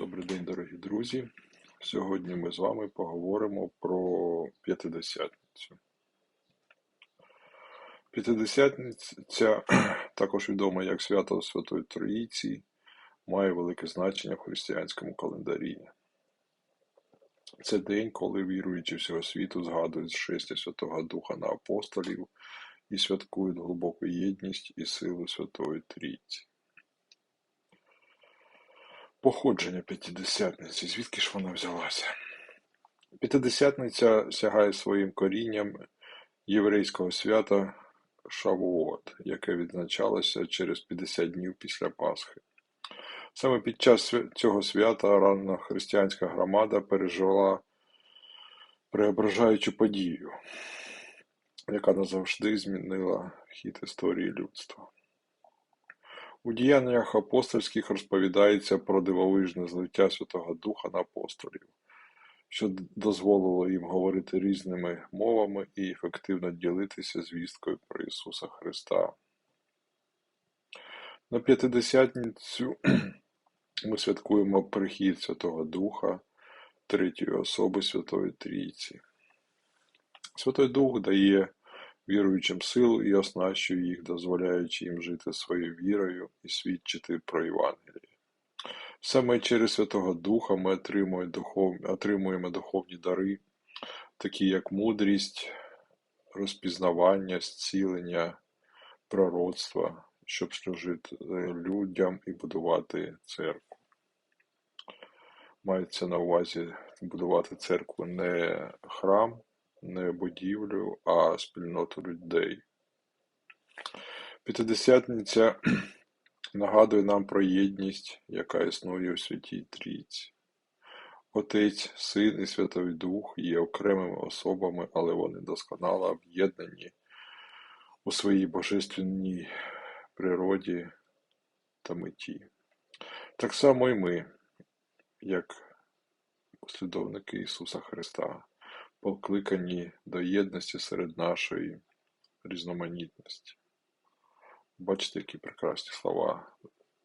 Добрий день, дорогі друзі. Сьогодні ми з вами поговоримо про П'ятидесятницю. П'ятидесятниця, також відома як свято Святої Троїці, має велике значення в християнському календарі. Це день, коли віруючі всього світу згадують шестя Святого Духа на апостолів і святкують глибоку єдність і силу Святої Трійці. Походження П'ятидесятниці, звідки ж вона взялася? П'ятидесятниця сягає своїм корінням єврейського свята Шавуот, яке відзначалося через 50 днів після Пасхи. Саме під час цього свята ранна християнська громада пережила преображаючу подію, яка назавжди змінила хід історії людства. У діяннях апостольських розповідається про дивовижне злиття Святого Духа на апостолів, що дозволило їм говорити різними мовами і ефективно ділитися звісткою про Ісуса Христа. На П'ятидесятницю ми святкуємо прихід Святого Духа, третьої особи Святої Трійці. Святой Дух дає віруючим силу і оснащує їх, дозволяючи їм жити своєю вірою і свідчити про Євангеліє. Саме через Святого Духа ми отримуємо духовні дари, такі як мудрість, розпізнавання, зцілення, пророцтва, щоб служити людям і будувати церкву. Мається на увазі будувати церкву не храм, не будівлю, а спільноту людей. П'ятидесятниця нагадує нам про єдність, яка існує у Святій Трійці. Отець, Син і Святий Дух є окремими особами, але вони досконало об'єднані у своїй божественній природі та меті. Так само і ми, як послідовники Ісуса Христа, покликані до єдності серед нашої різноманітності. Бачите, які прекрасні слова.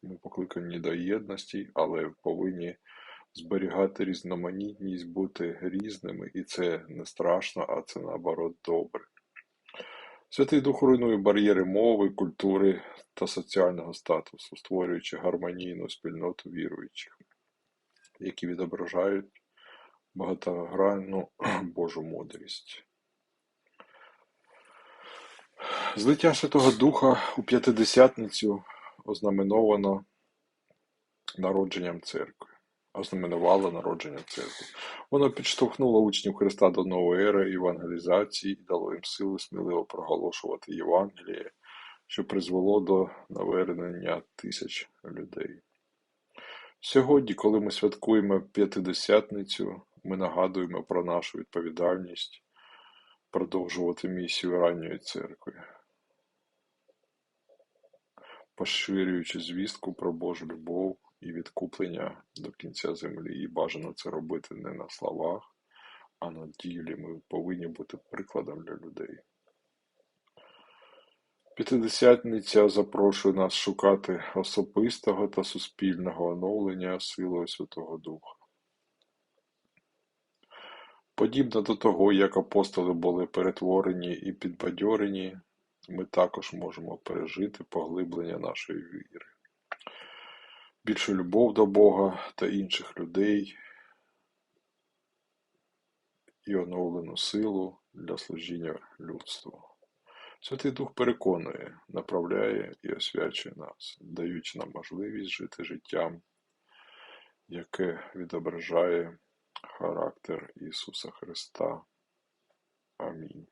Ми покликані до єдності, але повинні зберігати різноманітність, бути різними, і це не страшно, а це наоборот добре. Святий Дух руйнує бар'єри мови, культури та соціального статусу, створюючи гармонійну спільноту віруючих, які відображають багатогранну Божу мудрість. Злиття Святого Духа у П'ятидесятницю ознаменовано народженням церкви, ознаменувало народження церкви. Воно підштовхнуло учнів Христа до нової ери евангелізації і дало їм силу сміливо проголошувати Євангеліє, що призвело до навернення тисяч людей. Сьогодні, коли ми святкуємо П'ятидесятницю, ми нагадуємо про нашу відповідальність продовжувати місію ранньої церкви, поширюючи звістку про Божу любов і відкуплення до кінця землі. І бажано це робити не на словах, а на ділі. Ми повинні бути прикладом для людей. П'ятидесятниця запрошує нас шукати особистого та суспільного оновлення силою Святого Духа. Подібно до того, як апостоли були перетворені і підбадьорені, ми також можемо пережити поглиблення нашої віри, більшу любов до Бога та інших людей і оновлену силу для служіння людству. Святий Дух переконує, направляє і освячує нас, даючи нам можливість жити життям, яке відображає характер Ісуса Христа. Амінь.